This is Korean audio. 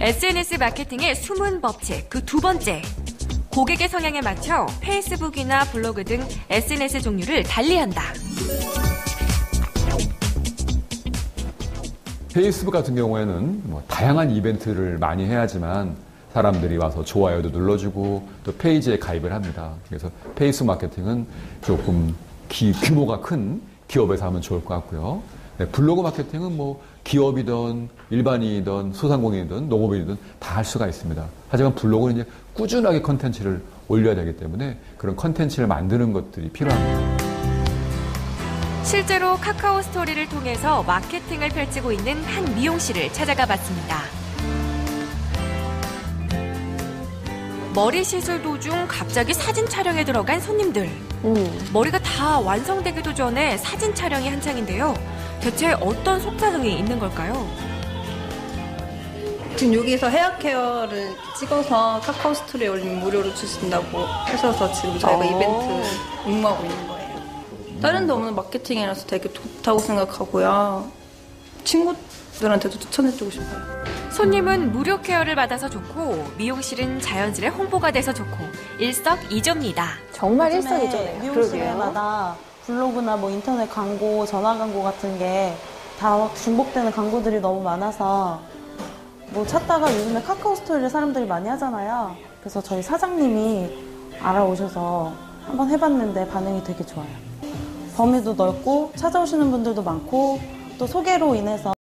SNS 마케팅의 숨은 법칙 그 두 번째. 고객의 성향에 맞춰 페이스북이나 블로그 등 SNS 종류를 달리한다. 페이스북 같은 경우에는 뭐 다양한 이벤트를 많이 해야지만 사람들이 와서 좋아요도 눌러주고 또 페이지에 가입을 합니다. 그래서 페이스북 마케팅은 조금 기, 규모가 큰 기업에서 하면 좋을 것 같고요. 네, 블로그 마케팅은 뭐 기업이든 일반인이든 소상공인이든 농업인이든 다 할 수가 있습니다. 하지만 블로그는 이제 꾸준하게 컨텐츠를 올려야 되기 때문에 그런 컨텐츠를 만드는 것들이 필요합니다. 실제로 카카오 스토리를 통해서 마케팅을 펼치고 있는 한 미용실을 찾아가 봤습니다. 머리 시술 도중 갑자기 사진 촬영에 들어간 손님들. 머리가 다 완성되기도 전에 사진 촬영이 한창인데요. 대체 어떤 속사정이 있는 걸까요? 지금 여기서 헤어 케어를 찍어서 카카오 스토리에 올리면 무료로 주신다고 하셔서 지금 저희가 어. 이벤트 응모하고 있는 거예요. 다른 데 없는 마케팅이라서 되게 좋다고 생각하고요. 친구들한테도 추천해주고 싶어요. 손님은 무료 케어를 받아서 좋고 미용실은 자연스레 홍보가 돼서 좋고 일석이조입니다. 정말 일석이조네요. 미용실마다 블로그나 뭐 인터넷 광고, 전화 광고 같은 게 다 중복되는 광고들이 너무 많아서 뭐 찾다가 요즘에 카카오 스토리를 사람들이 많이 하잖아요. 그래서 저희 사장님이 알아오셔서 한번 해봤는데 반응이 되게 좋아요. 범위도 넓고 찾아오시는 분들도 많고 또 소개로 인해서